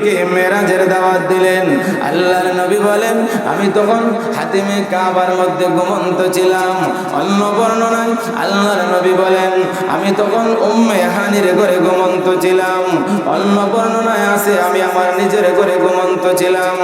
নবীকে মেরাজের দাওয়াত দিলেন। আমি তখন হাতিমে কাবার মধ্যে ঘুমন্ত ছিলাম। অন্য বর্ণনায় আল্লাহর নবী বলেন, আমি তখন উম্মে হানির ঘরে ঘুমন্ত ছিলাম। অন্য বর্ণনায় আছে, আমি আমার নিজের ঘরে ঘুমন্ত ছিলাম।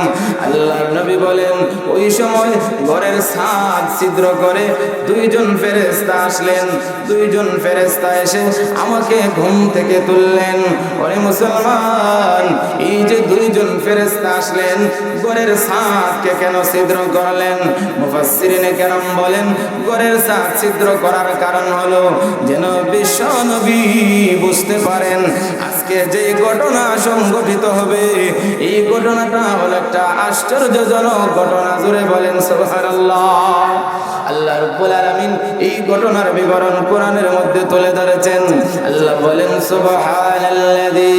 আল্লাহর নবী বলেন, ওই সময় ঘরের ছাদ ছিদ্র করে দুইজন ফেরেস্তা আসলেন। দুইজন ফেরেস্তা এসে আমাকে ঘুম থেকে তুললেন। ওরে মুসলমান, এই যে দুইজন ফেরেস্তা আসলেন। ঘরের ছাদকে কেন ছিদ্র করলেন? মুফাসসিরিনে কেরাম বলেন, ঘরের ছাদ ছিদ্র করার কারণ হলো যেন বিশ্ব নবী বুঝতে পারেন, আজকে যে ঘটনা সংঘটিত হবে, এই ঘটনাটা হলো একটা আশ্চর্যজনক ঘটনা। জুড়ে বলেন, সুবহানাল্লাহ। আল্লাহ রব্বুল আলামিন এই ঘটনার বিবরণ কোরআনের মধ্যে তুলে ধরেছেন। আল্লাহ বলেন, সুবহানাল্লাযী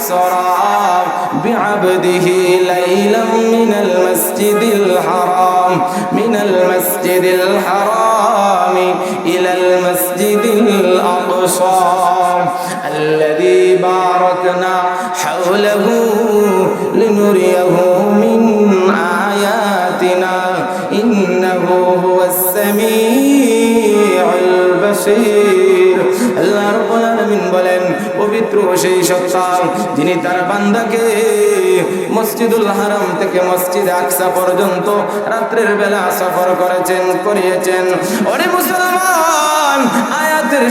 أسرى بعبده ليلا من المسجد الحرام من المسجد الحرام إلى المسجد الأقصى. الذي باركنا حوله لنريه পবিত্র সেই সত্তা যিনি তার বান্দাকে মসজিদুল হারাম থেকে মসজিদ আকসা পর্যন্ত রাত্রের বেলা সফর করেছেন, করিয়েছেন। ওরে মুসলমান!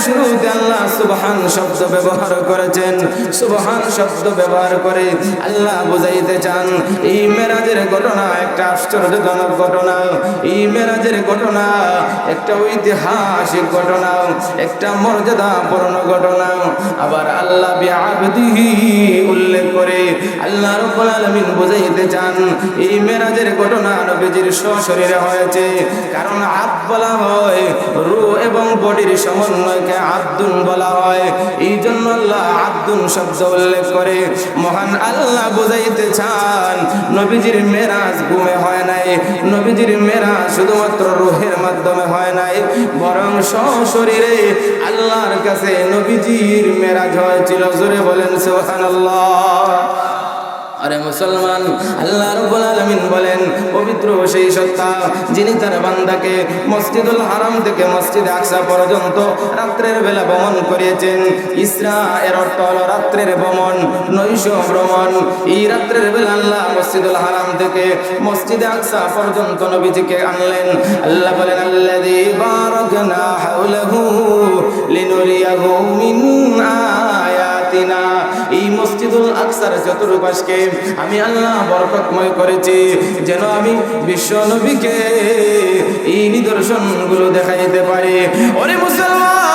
শুরুতে আল্লাহ সুবহান শব্দ ব্যবহার করেছেন। সুবহান শব্দ ব্যবহার করে আল্লাহ বুঝাইতে চান, এই মেরাজের ঘটনা একটা আশ্চর্যজনক ঘটনা, এই মেরাজের ঘটনা একটা ঐতিহাসিক ঘটনা, একটা মর্যাদাপূর্ণ ঘটনা। আবার আল্লাহ বিআবদিহি উল্লেখ করে আল্লাহ রাব্বুল আলামিন বুঝাইতে চান, এই মেরাজের ঘটনা নবীজির সশরীরে হয়েছে। কারণ আব বলা হয় রু এবং বডির সমন্বয়কে আব্দুন বলা হয়। এই জন্য আল্লাহ আব্দুন শব্দ উল্লেখ করে। মহান আল্লাহ বুঝাইতে চান, নবীজির মেরাজ ঘুমে হয় নাই। নবীজির মেরাজ শুধুমাত্র রুহের মাধ্যমে হয় নাই। বরং সশরীরে আল্লাহর কাছে নবীজির মেরাজ হয়েছিল। জোরে বলেন সুবহানাল্লাহ। আরে মুসলমান, আল্লাহ রাব্বুল আলামিন বলেন, পবিত্র সেই সত্তা যিনি তার বান্দাকে মসজিদুল হারাম থেকে মসজিদ আকসা পর্যন্ত রাত্রের বেলা ভ্রমণ করিয়েছেন। ইসরা এর অর্থ হলো রাত্রের ভ্রমণ, নৈশ ভ্রমণ। এই রাত্রের বেলা আল্লাহ মসজিদুল হারাম থেকে মসজিদে আকসা পর্যন্ত নবীজিকে আনলেন। আল্লাহ বলেন, আল্লাযী বারাকনা হাওলাহু লিনুরিয়াহু মিন আয়াতিনা। এই মসজিদুল আকসার চতুর্পাশকে আমি আল্লাহ বরকতময় করেছি, যেন আমি বিশ্ব নবীকে এই নিদর্শনগুলো দেখাইতে পারি। ওরে মুসলমান!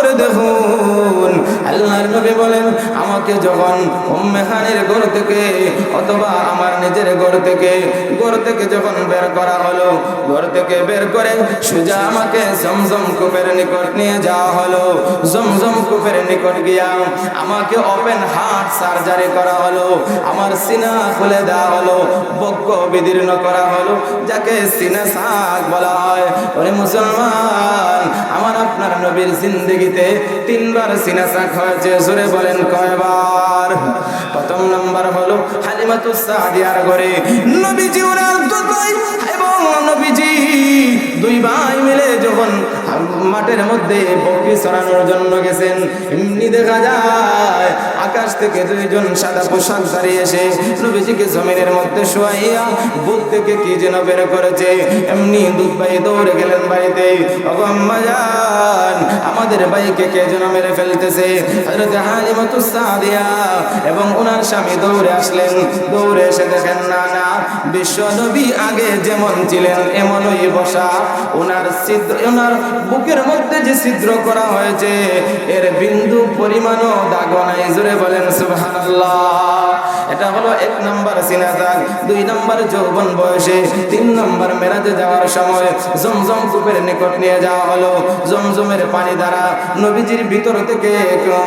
করে দেখুন। আল্লাহর নবী বলেন, আমাকে যখন উম্মেহানের ঘর থেকে অথবা আমার নিজের ঘর থেকে ঘর থেকে যখন বের করা হলো, ঘর থেকে বের করে সোজা আমাকে জমজম কূপের নিকট নিয়ে যাওয়া হলো। জমজম কূপের নিকট গিয়া আমাকে ওপেন হার্ট সার্জারি করা হলো। আমার সিনা খুলে দেওয়া হলো, বক্ষ বিদীর্ণ করা হলো, যাকে সিনা শাক বলা হয়। ওরে মুসলমান, আমার আপনার নবীর জিন্দগিতে তিনবার সিনা শাক জোরে বলেন কয়বার? প্রথম নম্বর হলো হালিমাতুস সাদিয়ার ঘরে। নবীজি ওনার দুটোই এবং নবীজি দুই ভাই মিলে যখন মাঠের মধ্যে বকরি চড়ানোর জন্য গেছেন, এমনি দেখা যায় আকাশ থেকে দুইজন সাদা পোশাক দাঁড়িয়ে এসে নবীজিকে জমিনের মধ্যে শোয়াইয়া বুক থেকে কি যেন বের করেছে? এমনি দুধ ভাই দৌড়ে গেলেন বাড়িতে। আমাদের ভাইকে কে যেন মেরে ফেলতেছে? এবং ওনার স্বামী দৌড়ে আসলেন। দৌড়ে এসে দেখেন না না বিশ্ব নবী আগে যেমন ছিলেন, এমনই বসা। ওনার ছিদ্র ওনার বুকের মধ্যে যে ছিদ্র করা হয়েছে, এর বিন্দু পরিমাণও দাগ নাই। জোরে বলেন, সুবহানাল্লাহ। এটা হলো এক নম্বর সিনাদাগ দুই নম্বর যৌবন বয়সে, তিন নম্বর মেরাজে যাওয়ার সময় জমজম কূপের নিকট নিয়ে যাওয়া হলো। জমজমের পানি দ্বারা নবীজির ভিতর থেকে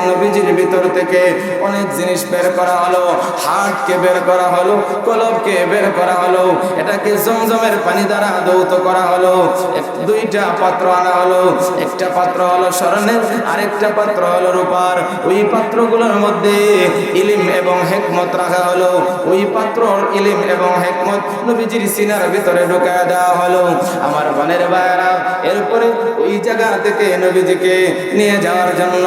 নবীজির ভিতর থেকে অনেক জিনিস বের করা হলো। হাটকে বের করা হলো, কলবকে বের করা হলো। এটাকে জমজমের পানি দ্বারা দৌত করা হলো। দুইটা পাত্র আনা হলো। একটা পাত্র হলো স্বর্ণের, আরেকটা পাত্র হলো রূপার। ওই পাত্রগুলোর মধ্যে মধ্যে ইলিম এবং হেকমত রাখা হলো। ওই পাত্র ইলিম এবং হেকমত নবীজির সিনার ভিতরে ঢুকা দেওয়া হলো। আমার বোনের ভাইয়েরা, এরপরে ওই জায়গা থেকে নবীজিকে নিয়ে যাওয়ার জন্য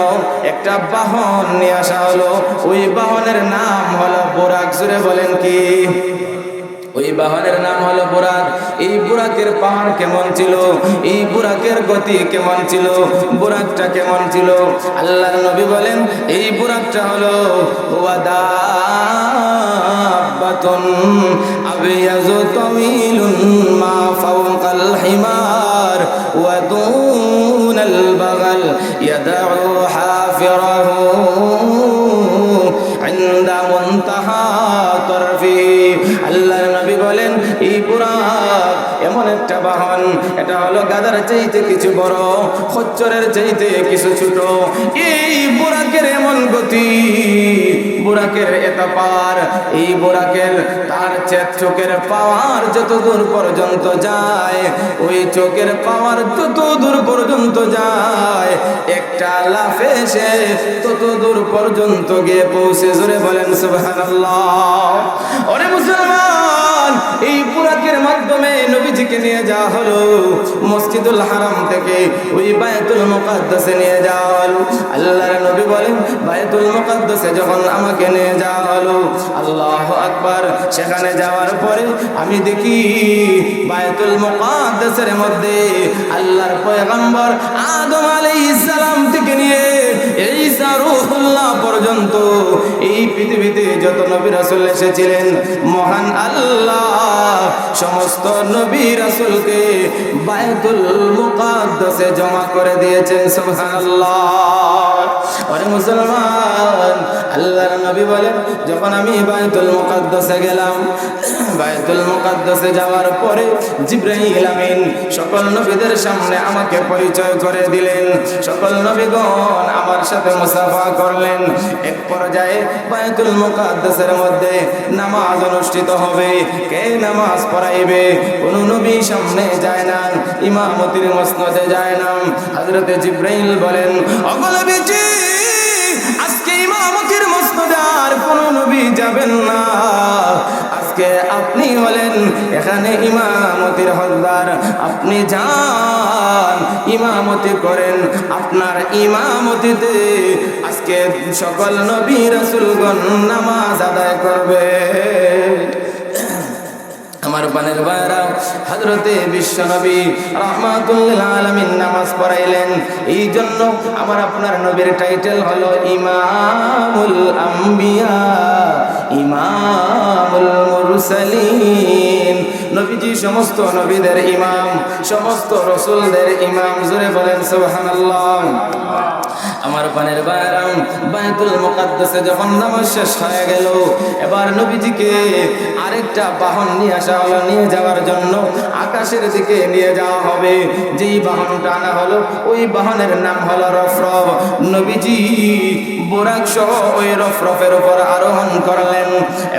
একটা বাহন নিয়ে আসা হলো। ওই বাহনের নাম হলো বোরাক। জুড়ে বলেন কি? ওই বাহনের নাম হলো বুরাক। এই বুরাকের পাহাড় কেমন ছিল? এই বুরাকের গতি কেমন ছিল? বুরাকটা কেমন ছিল? আল্লাহর নবী বলেন, এই বুরাকটা হলো ওয়াদাবাতুন আবিয়াজু তামিলুন মা ফাওকাল হিমার, ওয়া দুনাল বাগাল ইয়াদউ এটা হলো গাদার চাইতে কিছু বড়, খচ্চরের চাইতে কিছু ছোট। এই বুরাকের এমন গতি, বুরাকের এটা পার, এই বুরাকের তার চেত চোখের পাওয়ার যত দূর পর্যন্ত যায়, ওই চোখের পাওয়ার যত দূর পর্যন্ত যায়। একটা লাফে সে তত দূর পর্যন্ত গিয়ে পৌঁছে, জোরে বলেন সুবহানাল্লাহ। ওরে মুসলমান! নবীজিকে নিয়ে যাওয়া হলো। মসজিদুল হারাম থেকে ওই বায়তুল মুকাদ্দাসে নিয়ে যাওয়া হলো। আল্লাহর নবী বলেন, বায়তুল মুকাদ্দাসে যখন আমাকে নিয়ে যাওয়া হলো, আল্লাহু আকবার, সেখানে যাওয়ার পরে আমি দেখি বায়তুল মুকাদ্দাসের মধ্যে আল্লাহর পয়গম্বর আদম আলাইহিস সালাম থেকে নিয়ে পর্যন্ত এই পৃথিবীতে যত নবী রাসূল এসেছিলেন, মহান আল্লাহ, সমস্ত নবী রাসূলকে বায়তুল মুকাদ্দাসে জমা করে দিয়েছেন, সুবহানাল্লাহ। আরে মুসলমান, আল্লাহর নবী বলেন, যখন আমি বায়তুল মুকাদ্দাসে গেলাম বায়তুল মুকাদ্দাসে যাওয়ার পরে জিব্রাইল আমিন সকল নবীদের সামনে আমাকে পরিচয় করে দিলেন। সকল নবীগণ আমার সাথে মুসাফা করলেন। এক পর্যায়ে বায়তুল মুকাদ্দাসের মধ্যে নামাজ অনুষ্ঠিত হবে। কে নামাজ পড়াইবে? কোন নবী সামনে যায় না, ইমামতির মসনদে যায় না। হযরতে জিব্রাইল বলেন অগলবিজি আজকে ইমামতির মসনদে আর কোন নবী যাবেন না। আজকে আপনি হলেন এখানে ইমামতির হকদার। আপনি যান, ইমামতি করেন। আপনার ইমামতিতে আজকে সকল নবী রাসূলগণ নামাজ আদায় করবে। আমার বানের ভাইরা হজরতে বিশ্ব নবী রহমাতুল্লিল আলমিন নামাজ পড়াইলেন। এই জন্য আমার আপনার নবীর টাইটেল হলো ইমামুল আম্বিয়া। ইমামুল মুরসালিন। নবীজি সমস্ত নবীদের ইমাম সমস্ত রসুলদের ইমাম জুড়ে বলেন সুবহানাল্লাহ। আমার পানের বাইরাম বায়তুল মুকাদ্দাসে যখন নামাজ শেষ হয়ে গেল, এবার নবীজিকে আরেকটা বাহন নিয়ে আসা হলো, নিয়ে যাওয়ার জন্য আকাশের দিকে নিয়ে যাওয়া হবে। যেই বাহনটা আনা হলো, ওই বাহনের নাম হলো রফরফ। নবীজি বোরাক সহ ওই রফরফের উপর আরোহণ করলেন।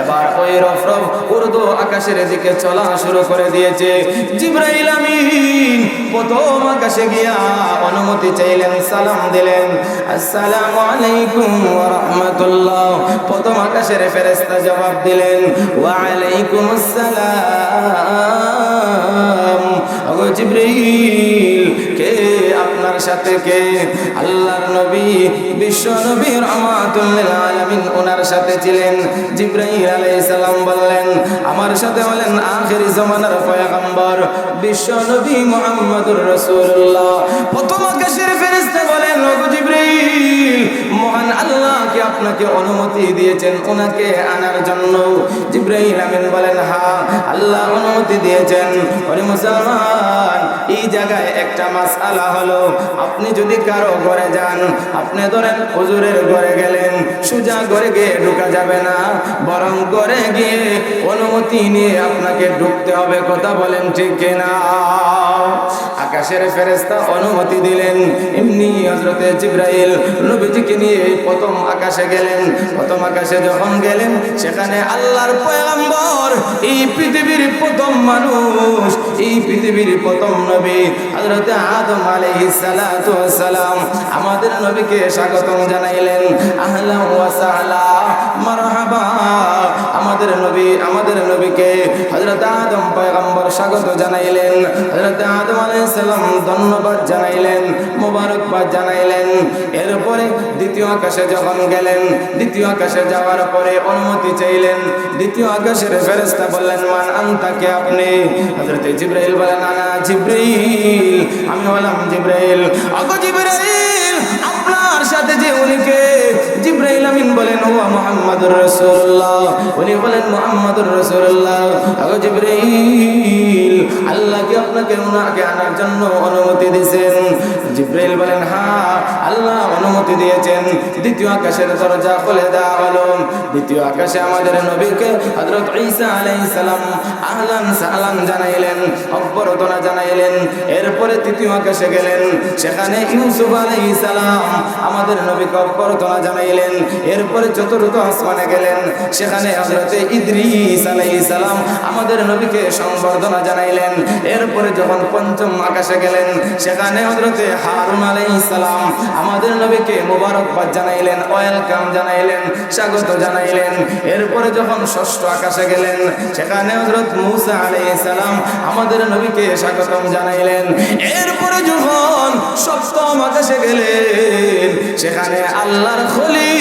এবার ওই রফরফ উর্দু আকাশের দিকে চলা শুরু করে দিয়েছে। জিব্রাইল আমিন প্রথম আকাশে গিয়া অনুমতি চাইলেন, সালাম দিলেন। আসসালাম আলাইকুম রহমতুল্লাহ প্রথম আকাশের ফেরেস্তা জবাব দিলেন ওয়ালাইকুম আসসালাম। জিব্রাইল কে আপনার থেকে আল্লাহর নবী, বিশ্ব নবী রহমাতুল আলামিন ওনার সাথে ছিলেন। জিব্রাইল আলাইহিস সালাম বললেন, আমার সাথে হলেন আখের জামানার পয়গম্বর, বিশ্ব নবী মুহাম্মদুর রাসূলুল্লাহ। প্রথম আকাশের ফেরেশতা আপনাকে অনুমতি দিয়েছেন ওনাকে আনার জন্য। জিব্রাইল আমিন বলেন হ্যাঁ আল্লাহ অনুমতি দিয়েছেন। ওরে মুসলমান, এই জায়গায় একটা মাসআলা হলো, আপনি যদি কারও ঘরে যান, আপনি ধরেন হুজুরের ঘরে গেলেন, সুজা ঘরে গিয়ে ঢুকা যাবে না, বরং ঘরে গিয়ে অনুমতি নিয়ে আপনাকে ঢুকতে হবে, কথা বলেন ঠিক কিনা? আকাশের ফেরেস্তা অনুমতি দিলেন। এমনি হজরতে জিব্রাইল নবীজিকে নিয়ে প্রথম আকাশে গেলেন। প্রথম আকাশে যখন গেলেন, সেখানে আল্লাহর পয়গম্বর, এই পৃথিবীর প্রথম মানুষ, এই পৃথিবীর প্রথম নবী হজরতে আদম আলাইহিস সালাতু ওয়াস সালাম আমাদের নবীকে স্বাগতম জানাইলেন। আহলা ওয়া সাহলা, মারহাবা। আমাদের নবী, আমাদের নবীকে হযরত আদম পয়গম্বর স্বাগত জানাইলেন। হযরত আদম আলাইহিস সালাম ধন্যবাদ জানাইলেন, মোবারকবাদ জানাইলেন। এরপরে দ্বিতীয় আকাশে যখন গেলেন, দ্বিতীয় আকাশে যাওয়ার পরে অনুমতি চাইলেন। দ্বিতীয় আকাশের ফেরেশতা বললেন, মান আনতাকে আপনি? হযরত জিব্রাইল বলেন আনা জিব্রাইল। আমি হলাম জিব্রাইল। আগো জিব্রাইল আপনার সাথে যে উনিকে জিব্রাইল আমিন বলেন, ও মুহাম্মাদুর রাসূলুল্লাহ। উনি বলেন, মুহাম্মাদুর রাসূলুল্লাহ। আগো জিব্রাইল, আল্লাহ কি আপনাকে উনাকে আনার জন্য অনুমতি দিয়েছেন? জিব্রাইল বলেন হ্যাঁ আল্লাহ অনুমতি দিয়েছেন। দ্বিতীয় আকাশের দরজা খুলে দেওয়া হলো। দ্বিতীয় আকাশে আমাদের নবীকে হযরত ঈসা আলাইহিস সালাম আহলান সালাম জানাইলেন, অভ্যর্থনা জানাইলেন। এরপরে তৃতীয় আকাশে গেলেন। সেখানে ইউসুফ আলাইহিস সালাম আমাদের নবীকে অভ্যর্থনা জানাইলেন। এরপরে চতুর্থ আসমানে গেলেন, সেখানে হযরতে ইদ্রিস আলাইহিস সালাম আমাদের নবীকে সংবর্ধনা জানাইলেন। এরপরে যখন পঞ্চম আকাশে গেলেন, সেখানে হযরতে হারুন আলাইহিস সালাম আমাদের নবীকে মোবারকবাদ জানাইলেন, ওয়েলকাম জানাইলেন, স্বাগত জানাইলেন। এরপরে যখন ষষ্ঠ আকাশে গেলেন, সেখানে হযরত মূসা আলাইহিস সালাম আমাদের নবীকে স্বাগতম জানাইলেন। এরপরে যখন সপ্তম আকাশে গেলেন, সেখানে আল্লাহর খলিল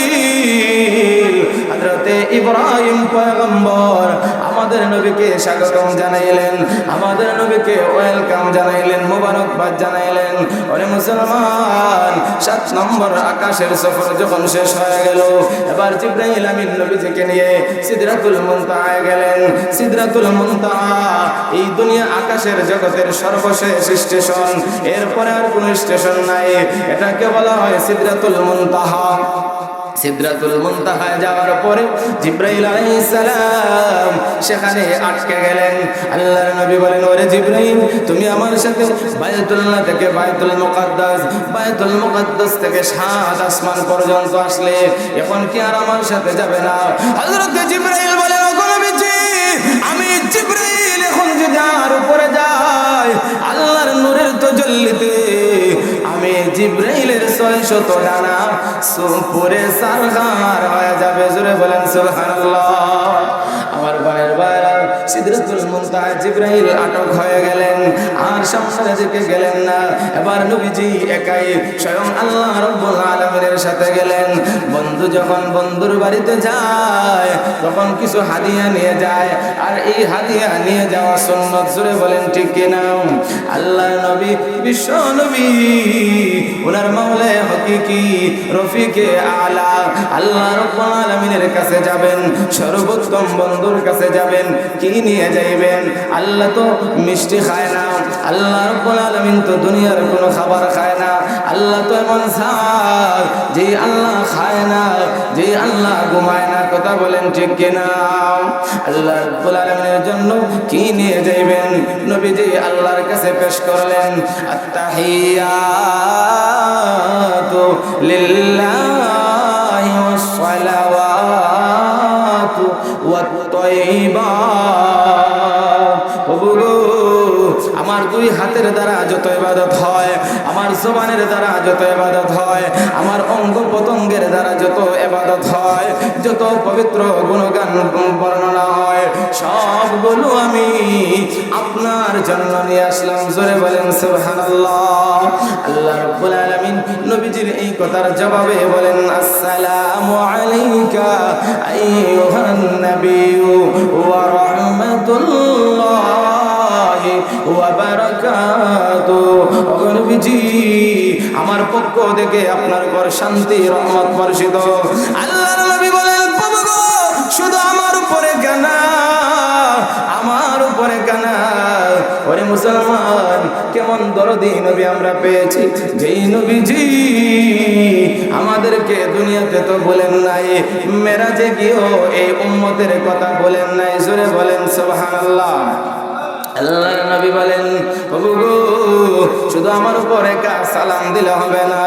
ইব্রাহিম। পয়গম্বর আমাদের নবীকে স্বাগতম জানাইলেন। আমাদের নবীকে ওয়েলকাম জানাইলেন, মোবারকবাদ জানাইলেন। মুসলমান, সাত নম্বর আকাশের সফর যখন শেষ হয়ে গেল, এবার জিব্রাইল আমিন নবীজিকে নিয়ে সিদরাতুল মুনতাহায় গেলেন। সিদরাতুল মুনতাহা, এই দুনিয়া আকাশের জগতের সর্বশেষ স্টেশন। এরপরে আর কোনো স্টেশন নাই। এটাকে বলা হয় সিদরাতুল মুনতাহা। সিদরাতুল মুনতাহায় যাওয়ার পরে জিব্রাইল আলাইহিস সালাম সেখানে আটকে গেলেন। আল্লাহর নবী বলেন, ওরে জিব্রাইল, তুমি আমার সাথে বায়তুল্লাহ থেকে বায়তুল মুকাদ্দাস বায়তুল মুকাদ্দাস থেকে সাত আসমান পর্যন্ত আসলে। এখন কি আর আমার সাথে যাবে না? হযরত জিব্রাইল বলেন, ওগো নবীজি, আমি জিব্রাইল এখন যদি আর উপরে যাই, আল্লাহর নূরের তজল্লিতে আমি জিব্রাইলের ছয় শত ডানা সুপুরে সারগার হয়ে যাবে। জুড়ে বলেন, সুবহানাল্লাহ। আমার বোনের বাইরা সিদরাতুল মুনতাহা জিব্রাইল আটক হয়ে গেলেন। আর সামনে দিকে গেলেন না। এবার নবীজি একাই স্বয়ং আল্লাহ রাব্বুল আলামিনের সাথে গেলেন। বন্ধু যখন বন্ধুর বাড়িতে যায়, তখন কিছু হাদিয়া নিয়ে যায়। আর এই হাদিয়া নিয়ে যাওয়া সুন্নত জুড়ে বলেন, ঠিক কিনা আল্লাহ নবী, বিশ্ব নবী, ওনার মাওলা হকিকি, রফিকে আলা, আল্লাহ রাব্বুল আলামিনের কাছে যাবেন, সর্বোত্তম বন্ধুর কাছে যাবেন। কি নিয়ে যাইবেন। আল্লাহ তো মিষ্টি খায় না। আল্লাহ রাব্বুল আলামিন তো দুনিয়ার কোনো খাবার খায় না। আল্লাহ তো এমন সার যে আল্লাহ খায় না, যে আল্লাহ ঘুমায় না। কথা বলেন ঠিক কিনা? আল্লাহ রাব্বুল আলামিনের জন্য কি নিয়ে যাইবেন? নবীজি আল্লাহর কাছে পেশ করলেন, আত্তাহিয়াতু লিল্লাহি। দুই হাতের দ্বারা যত ইবাদত হয়, আমার জবানের দ্বারা যত ইবাদত হয়, আমার অঙ্গ প্রত্যঙ্গের দ্বারা যত ইবাদত হয়, যত পবিত্র গুণগান বর্ণনা হয়, সবগুলো আমি আপনার জন্য নিয়ে আসলাম। জোরে বলেন, সুবহানাল্লাহ। আল্লাহ রাব্বুল আলামিন নবীজির এই কথার জবাবে বলেন, আসসালামু আলাইকা আইয়ুহান নাবিয়্যু ওয়া রাহমাতুল্লাহি। আমার পক্ষ থেকে আপনার ঘর শান্তি, রহমত বর্ষিত। আল্লাহর নবী বলেন শুধু আমার উপরে কেন? আমার উপরে কেন? ওরে মুসলমান, কেমন দরদি নবী আমরা পেয়েছি। যেই নবীজি, আমাদেরকে দুনিয়াতে তো বলেন নাই, মেরাজে গিয়েও এই উম্মতের কথা বলেন নাই। জোরে বলেন, সুবহানাল্লাহ। আল্লাহর নবী বলেন শুধু আমার উপরে সালাম দিলে হবে না।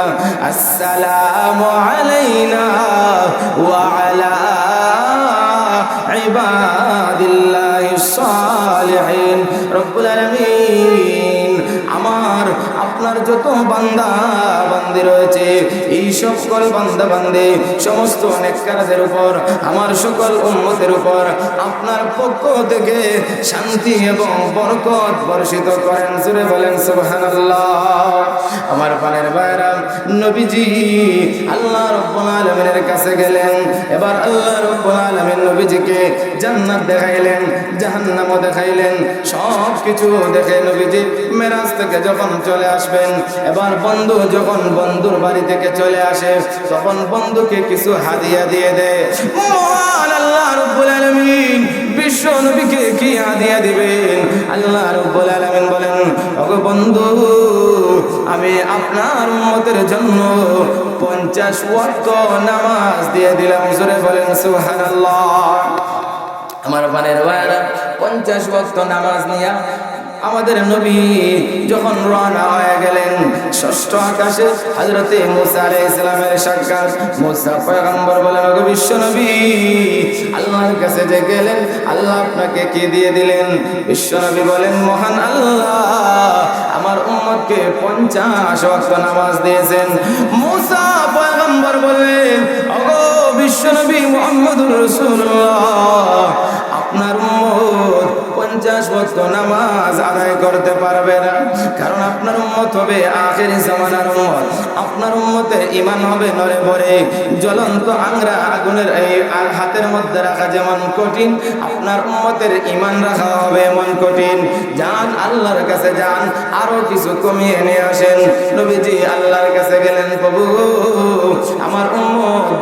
আসসালামু আলাইনা ওয়া আলা ইবাদিল্লাহিস সালিহিন। রব্বুল আলামিন যত বান্দা বান্দি রয়েছে, এই সকল বান্দা বান্দি, সমস্ত নেককারদের উপর, আমার সকল উম্মতের উপর আপনার পক্ষ থেকে শান্তি এবং বরকত বর্ষিত করেন। জুড়ে বলেন, সুবহানাল্লাহ। আমার পানের বাইরা নবীজি আল্লাহ রব্বুল আলামিনের কাছে গেলেন। এবার আল্লাহ রব্বুল আলামিন নবীজিকে জান্নাত দেখাইলেন, জাহান্নামও দেখাইলেন সব কিছু দেখে নবীজি মেরাজ থেকে যখন চলে আসবেন এবার বন্ধু যখন বন্ধুর বাড়ি থেকে চলে আসে, তখন বন্ধুকে কিছু হাদিয়া দিয়ে দেয় মহান আল্লাহ রব্বুল আলামিন, বিশ্ব নবীকে কি হাদিয়া দিবেন? আল্লাহ রব্বুল আলামিন বলেন, ওগো বন্ধু, আমি আপনার উম্মতের জন্য পঞ্চাশ ওয়াক্ত নামাজ দিয়ে দিলাম। জোরে বলেন, সুবহানাল্লাহ। আমার পানের ভাইয়ারা, পঞ্চাশ ভক্ত নামাজ নিয়া আমাদের নবী যখন রওনা হয়ে গেলেন, ষষ্ঠ আকাশে হযরতে মুসা আলাইহিস সালামের সাক্ষাৎ। মুসা পয়গম্বর বলেন বিশ্ব নবী, আল্লাহর কাছে যে গেলেন, আল্লাহ আপনাকে কি দিয়ে দিলেন? বিশ্ব নবী বলেন, মহান আল্লাহ, আমার উম্মতকে পঞ্চাশ ওয়াক্ত নামাজ দিয়েছেন। মুসা পয়গম্বর বললেন, ওগো বিশ্ব নবী মুহাম্মদুর রাসূলুল্লাহ, আপনার উম্মত পঞ্চাশ ওয়াক্ত নামাজ আদায় করতে পারবে না। কারণ আপনার উম্মত হবে আখেরি জামানার উম্মত। আপনার উম্মতের ইমান হবে নরে ভরে জ্বলন্ত আংরা আগুনের এই হাতের মধ্যে রাখা যেমন কঠিন, আপনার উম্মতের ইমান রাখা হবে এমন কঠিন। যান, আল্লাহর কাছে যান, আরও কিছু কমিয়ে নিয়ে আসেন। নবীজি আল্লাহর কাছে গেলেন, প্রভু, আমার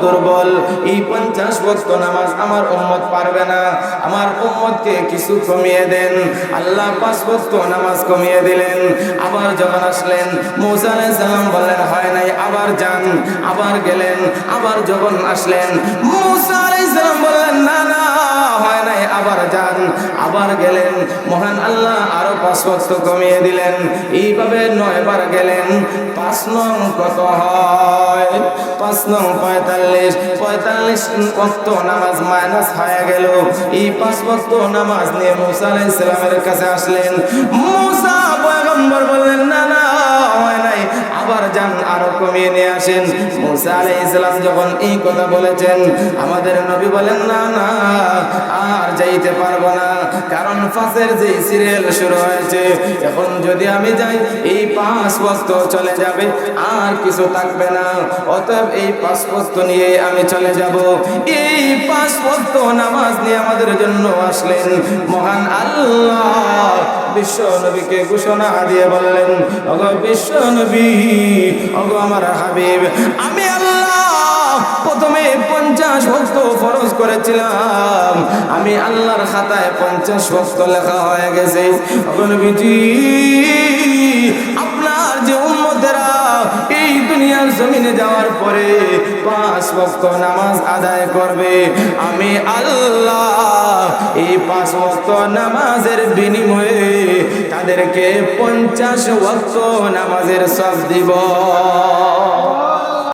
দুর্বল। এই পঞ্চাশ বক্ত নামাজ আমার উম্মত পারবে না। আমার উম্মতকে কিছু কমিয়ে দেন। আল্লাহ পাঁচ বক্ত নামাজ কমিয়ে দিলেন। আবার যখন আসলেন, মৌসা সালাম বললেন, হয় নাই, আবার যান, আবার গেলেন, আবার যখন আসলেন, মৌসা সালাম বললেন, না না হয় নাই, আবার যান, আবার গেলেন। মহান আল্লাহ আরও পাঁচ বক্ত কমিয়ে দিলেন। এইভাবে নয়বার গেলেন, পাঁচ নং কত হয়? পাঁচ নং পঁয়তাল্লিশ। পঁয়তাল্লিশ বক্ত নামাজ মাইনাস হয়ে গেল। এই পাঁচ বক্ত নামাজ নিয়ে মুসা আলাইহিস সালামের কাছে আসলেন। মুসা পয়গম্বর বললেন, না না আবার যান, আরও কমিয়ে নিয়ে আসেন। মুসা আলাইহিস সালাম যখন এই কথা বলেছেন, আমাদের নবী বলেন, না না, আর যাইতে পারব না। কারণ ফাঁসের যে সিরিয়াল শুরু হয়েছে, এখন যদি আমি যাই, এই পাঁচ বস্ত চলে যাবে, আর কিছু থাকবে না। অতএব এই পাঁচ বস্ত নিয়ে আমি চলে যাব। এই পাঁচ বস্ত নামাজ নিয়ে আমাদের জন্য আসলেন মহান আল্লাহ। বিশ্ব নবীকে ঘোষণা দিয়ে বললেন অগ বিশ্ব নবী অগ আমার হাবিব, আমি প্রথমে পঞ্চাশ ভক্ত ফরজ করেছিলাম। আমি আল্লাহর খাতায় পঞ্চাশ ভক্ত লেখা হয়ে গেছে। অগনবীজি আপনার যে উন্মতেরা দুনিয়ার জমিনে যাওয়ার পরে পাঁচ বস্ত নামাজ আদায় করবে। আমি আল্লাহ এই পাঁচ ভক্ত নামাজের বিনিময়ে তাদেরকে পঞ্চাশ ভক্ত নামাজের সব দিব।